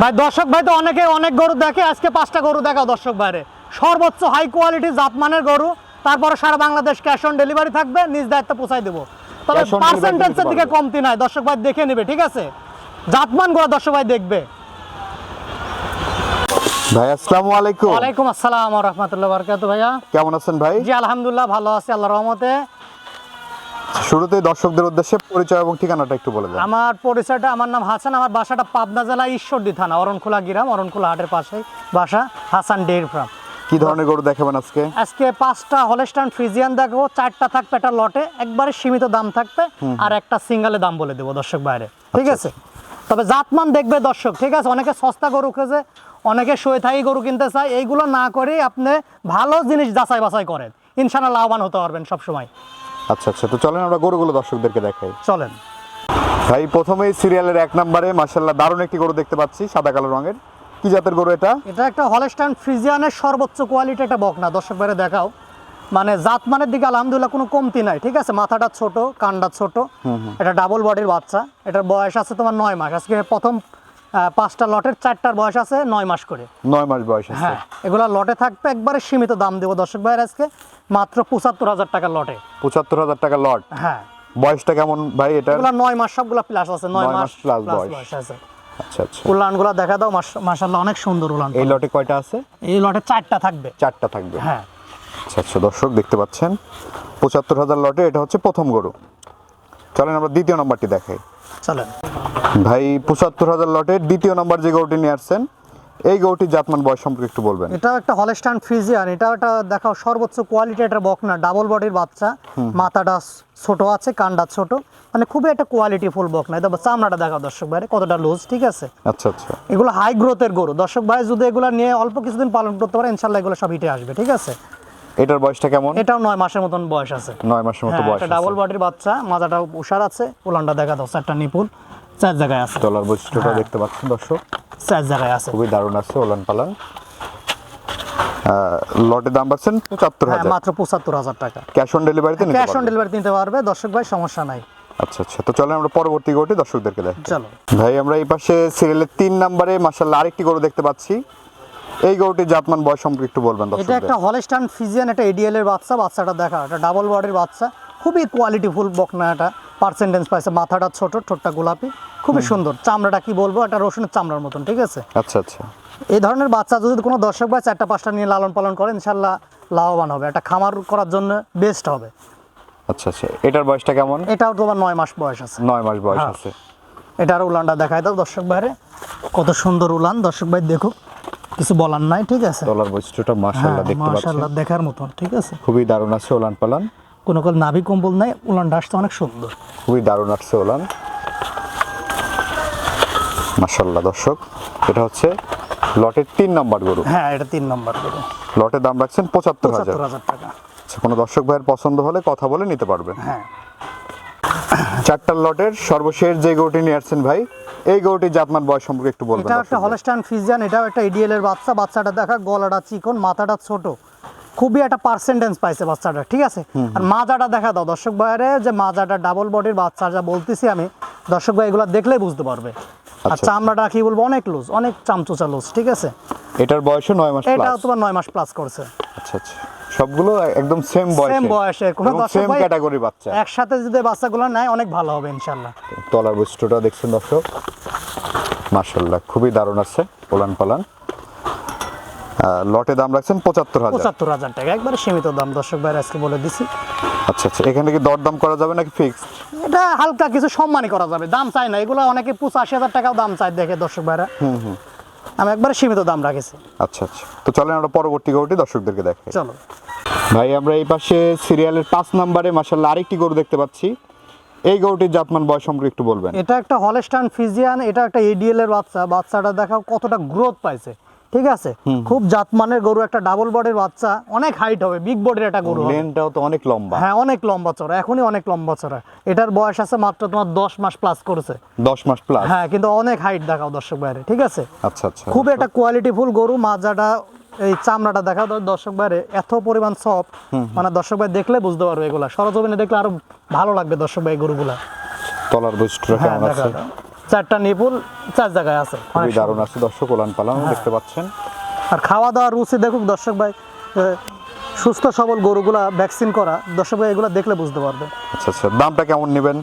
ভাই দর্শক ভাই তো অনেকে অনেক গরু দেখে আজকে পাঁচটা গরু দেখাও দর্শক বাইরে সর্বোচ্চ হাই কোয়ালিটি জাতমানের গরু তারপরে সারা বাংলাদেশ ক্যাশ অন ডেলিভারি থাকবে নিজ দায়িত্ব পৌঁছাই দেবো। তবে পার্সেন্টেজের দিকে কমতি নাই দর্শক ভাই দেখে নেবে ঠিক আছে? জাতমান গরু দর্শক ভাই দেখবে। ভাই আসসালামু আলাইকুম। ওয়ালাইকুম আসসালাম রহমতুল্লাহ বারকাত ভাইয়া। কেমন আছেন ভাই? জি আলহামদুলিল্লাহ ভালো আছি আল্লাহ রহমতে। শুরুতে দর্শকদের উদ্দেশ্যে পরিচয় এবং ঠিকানাটা একটু বলে দেন। আমার পরিচয়টা আমার নাম হাসান আমার বাসাটা পাবনা জেলা ঈশ্বরদী থানা অরণখোলা গ্রাম অরণখোলা হাটের পাশে বাসা হাসান ডেয়ারি ফার্ম। কি ধরনের গরু দেখাবেন আজকে? আজকে পাঁচটা হলস্টান ফ্রিজিয়ান দেখো চারটা থাকবে একটা লটে একবারে সীমিত দাম থাকবে আর একটা সিঙ্গেলে দাম বলে দেবো দর্শক বাইরে ঠিক আচ্ছা, আছে? তবে জাতমান দেখবে দর্শক ঠিক আছে? অনেকে সস্তা গরু খেয়েছে অনেকে সয়ে থাকি গরু কিনতে চায় এইগুলো না করে আপনি ভালো জিনিস যাচাই বাছাই করেন। ইনশাল্লাহ লাভবান হতে পারবেন সবসময়। আচ্ছা আচ্ছা তো চলেন আমরা গরুগুলো দর্শকদেরকে দেখাই। চলেন। ভাই প্রথমেই সিরিয়ালের এক নম্বরে মার্শাল্লাহ দারুণ একটি গরু দেখতে পাচ্ছি সাদা কালো রঙের। কি জাতের গরু এটা? এটা একটা হলস্টাইন ফ্রিজিয়ানের সর্বোচ্চ কোয়ালিটি একটা বকনা। দর্শক বাইরে দেখাও। মানে জাত মানের দিকে আলহামদুলিল্লাহ কোনো কমতি নাই ঠিক আছে? মাথাটা ছোট কানটা ছোট। এটা ডাবল বডির বাচ্চা। এটার বয়স আছে তোমার নয় মাস। আজকে প্রথম পাঁচটা লটের চারটার বয়স আছে নয় মাস করে। নয় মাস বয়স হ্যাঁ এগুলা লটে থাকবে একবারে সীমিত দাম দেবো দর্শক ভাইয়ের আজকে মাত্র পঁচাত্তর হাজার টাকা লটে। পঁচাত্তর হাজার টাকা লট। হ্যাঁ। বয়সটা কেমন ভাই এটা? এগুলা নয় মাস সবগুলা প্লাস আছে নয় মাস plus বয়স। আছে। আচ্ছা আচ্ছা। উলানগুলা দেখা দাও অনেক সুন্দর উলান। এই লটে কয়টা আছে? এই লটে চারটা থাকবে। চারটা থাকবে। হ্যাঁ। আচ্ছা আচ্ছা দর্শক দেখতে পাচ্ছেন পঁচাত্তর হাজার লটে এটা হচ্ছে প্রথম গরু। চলেন আমরা দ্বিতীয় নম্বরটি দেখাই। চলেন। ভাই পঁচাত্তর হাজার লটের দ্বিতীয় নম্বর যে গরুটি নিয়ে আসছেন এই গরুটির জাতমান বয়স সম্পর্কে একটু বলবেন। এটা একটা হলস্টাইন ফ্রিজিয়ান এটা একটা দেখাও সর্বোচ্চ কোয়ালিটি একটা বকনা ডাবল বডির বাচ্চা। মাথাটা ছোট আছে কানটা ছোট। মানে খুবই একটা কোয়ালিটি ফুল বকনা এটা চামড়াটা দেখাও দর্শক ভাই কতটা লুজ ঠিক আছে? আচ্ছা আচ্ছা। এগুলো হাই গ্রোথের গরু। দর্শক ভাই যদি এগুলো নিয়ে অল্প কিছুদিন পালন করতে পারে ইনশাল্লাহ এগুলো সব হিটে আসবে ঠিক আছে? এটার বয়সটা কেমন? এটাও নয় মাসের মতন বয়স আছে। নয় মাসের মতো হ্যাঁ, বয়স ডাবল বডির বাচ্চা মাজাটা উষার আছে উলানটা দেখা দাও চারটা নিপুল চার জায়গায় আছে। ডলার বৈশিষ্ট্যটা হ্যাঁ। দেখতে পাচ্ছেন দর্শক? চার জায়গায় আছে। খুবই দারুণ আছে ওলান পালান। লটের দাম পাচ্ছেন পঁচাত্তর হ্যাঁ হাজার। মাত্র পঁচাত্তর হাজার টাকা। ক্যাশ অন ডেলিভারিতে ক্যাশ অন পারবেন। ডেলিভারি নিতে পারবে দর্শক ভাই সমস্যা নাই। আচ্ছা আচ্ছা। তো চলেন আমরা পরবর্তী গরুটি দর্শকদেরকে দেখ চলো। ভাই আমরা এই পাশে সিরিয়ালের তিন নম্বরে মাসাল্লাহ আরেকটি গরু দেখতে পাচ্ছি। এই গরুটির জাতমান বয়স সম্পর্কে একটু বলবেন এটা একটা হলস্টান ফিজিয়ান একটা এডিএল এর বাচ্চা বাচ্চাটা দেখা এটা ডাবল বডির বাচ্চা। খুবই কোয়ালিটি ফুল বকনা এটা পার্সেন্টেজ পাইছে মাথাটা ছোট ঠোঁটটা গোলাপি খুবই সুন্দর। চামড়াটা কি বলব এটা রসুনের চামড়ার মতন ঠিক আছে? আচ্ছা আচ্ছা। এই ধরনের বাচ্চা যদি কোনো দর্শক ভাই চারটা পাঁচটা নিয়ে লালন পালন করে ইনশাল্লাহ লাভবান হবে। একটা খামার করার জন্য বেস্ট হবে। আচ্ছা আচ্ছা। এটার বয়সটা কেমন? এটাও তোমার নয় মাস বয়স আছে। নয় মাস বয়স হ্যাঁ। আছে। এটার উলানটা দেখায় দাও দর্শক ভাইরে। কত সুন্দর উলান দর্শক ভাই দেখুক। কিছু বলার নাই ঠিক আছে? ডলার বৈশিষ্ট্যটা হ্যাঁ মাসাল্লাহ দেখতে পাচ্ছেন। মাশাল্লাহ দেখার মতন ঠিক আছে? খুবই দারুণ আছে ওলান পালান। কোনো কোনো নাভি কম্বল নাই উলানটা আসতে অনেক সুন্দর। খুবই দারুণ আছে ওলান। মাসাল্লাহ দর্শক এটা হচ্ছে লটের তিন নাম্বার গরু। হ্যাঁ এটা তিন নাম্বার করে লটের দাম রাখছেন পঁচাত্তর হাজার। পঁচাত্তর হাজার টাকা। আচ্ছা, কোনো দর্শক ভাইয়ের পছন্দ হলে কথা বলে নিতে পারবেন হ্যাঁ। চারটার লটের সর্বশেষ যে গরুটি নিয়ে আসছেন ভাই এই গরুটির জাতমান বয়স সম্পর্কে একটু বলবেন এটা একটা। হলস্টাইন ফিজিয়ান এটাও একটা এডিএল এর বাচ্চা বাচ্চাটা দেখা গলাটা চিকন মাথাটা ছোট। খুবই একটা পার্সেন্টেজ পাইছে বাচ্চাটা ঠিক আছে? আর মাজাটা দেখা দাও দর্শক ভাইয়ের যে মাজাটা ডাবল বডির বাচ্চা যা বলতেছি আমি দর্শক ভাই এগুলো দেখলেই বুঝতে পারবে। আর আচ্ছা। চামড়াটা কি বলব অনেক লুজ অনেক চামচুচা লুজ ঠিক আছে? এটার বয়সও নয় মাস এটাও প্লাস তোমার নয় মাস প্লাস করছে। আচ্ছা আচ্ছা। সবগুলো একদম সেম বয়স সেম বয়সে কোনো দর্শক সেম ক্যাটাগরি বাচ্চা। একসাথে যদি বাচ্চাগুলো নেয় অনেক ভালো হবে ইনশাল্লাহ তলার বৈশিষ্ট্যটা দেখছেন দর্শক? মার্শাল্লাহ খুবই দারুণ আছে পোলান। পালান লটে দাম রাখছেন পঁচাত্তর হাজার। পঁচাত্তর হাজার টাকা একবারে সীমিত দাম দর্শক ভাই আজকে বলে দিছি। আচ্ছা আচ্ছা এখানে কি দরদাম করা যাবে নাকি ফিক্সড এটা হালকা কিছু সম্মানই করা যাবে দাম চাই না। এগুলো অনেকে পঁচাশি হাজার টাকাও দাম চাই দেখে দর্শক ভাইরা হুম হুম। আমি একবারে সীমিত দাম রাখেছি। আচ্ছা আচ্ছা। তো চলেন আমরা পরবর্তী গরুটি দর্শকদেরকে দেখাই। চলো। ভাই আমরা এই পাশে সিরিয়ালের পাঁচ নম্বরে মাসাল্লাহ আরেকটি গরু দেখতে পাচ্ছি। এই গরুটির জাতমান বয়স সম্পর্কে একটু বলবেন। এটা একটা হলস্টাইন ফিজিয়ান এটা একটা এডিএল এর বাচ্চা। বাচ্চাটা দেখাও কতটা গ্রোথ পাইছে। ঠিক আছে? খুব জাতমানের গরু একটা ডাবল বডির বাচ্চা। অনেক হাইট হবে বিগ বডির একটা গরু লেনটাও তো অনেক লম্বা। হ্যাঁ অনেক লম্বা চড়া এখনই অনেক লম্বা চড়া এটার বয়স আছে মাত্র তোমার দশ মাস প্লাস করেছে। দশ মাস প্লাস হ্যাঁ কিন্তু অনেক হাইট দেখাও দর্শক বাইরে ঠিক আছে? আচ্ছা আচ্ছা। খুব একটা কোয়ালিটি ফুল গরু মাজাটা এই চামড়াটা দেখা দর্শক বাইরে এত পরিমাণ সব মানে দর্শক ভাই দেখলে বুঝতে পারবে এগুলা। সরজমিনে দেখলে আরও ভালো লাগবে দর্শক ভাই গরুগুলা। তলার বৈশিষ্ট্যটা হ্যাঁ কেমন আছে? চারটা নিপুল চার জায়গায় আছে খুবই দারুণ আছে দর্শক ওলান পালান হ্যাঁ। দেখতে পাচ্ছেন। আর খাওয়া দাওয়ার রুচি দেখুক দর্শক ভাই সুস্থ সবল গরুগুলা ভ্যাকসিন করা দর্শক ভাই এগুলো দেখলে বুঝতে পারবে। আচ্ছা আচ্ছা দামটা কেমন নেবেন?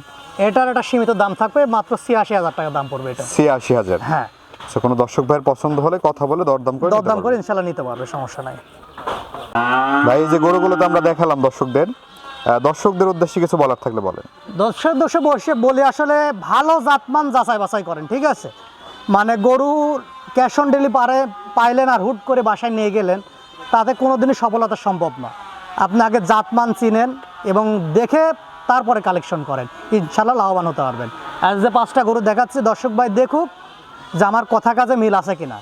এটার একটা সীমিত দাম থাকবে মাত্র ছিয়াশি হাজার টাকা দাম পড়বে এটা। ছিয়াশি হাজার। হ্যাঁ। আচ্ছা কোনো দর্শক ভাইয়ের পছন্দ হলে কথা বলে দরদাম করে দরদাম করে। ইনশাল্লাহ নিতে পারবে সমস্যা নাই। ভাই এই যে গরুগুলোতে আমরা দেখালাম দর্শকদের দর্শকদের উদ্দেশ্যে কিছু বলার থাকলে বলেন। দর্শক দর্শক বসে বলে আসলে ভালো জাতমান যাচাই বাছাই করেন ঠিক আছে? মানে গরু ক্যাশ অন ডেলিভারি পাইলেন আর হুট করে বাসায় নিয়ে গেলেন তাতে কোনোদিনই সফলতা সম্ভব না। আপনি আগে জাতমান চিনেন এবং দেখে তারপরে কালেকশন করেন। ইনশাল্লাহ লাভবান হতে পারবেন। আর যে পাঁচটা গরু দেখাচ্ছি দর্শক ভাই দেখুক যে আমার কথা কাজে মিল আছে কিনা।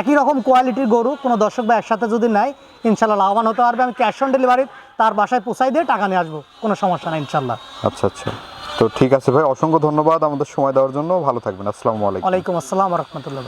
একই রকম কোয়ালিটির গরু কোনো দর্শক বা একসাথে যদি নেয় ইনশাল্লাহ লাভবান হতে পারবে। আমি ক্যাশ অন ডেলিভারি তার বাসায় পোষাই দিয়ে টাকা নিয়ে আসব। কোনো সমস্যা নাই ইনশাল্লাহ। আচ্ছা আচ্ছা। তো ঠিক আছে ভাই অসংখ্য ধন্যবাদ আমাদের সময় দেওয়ার জন্য। ভালো থাকবেন। আসসালামু আলাইকুম। ওয়ালাইকুম আসসালাম রহমতুল্লাহ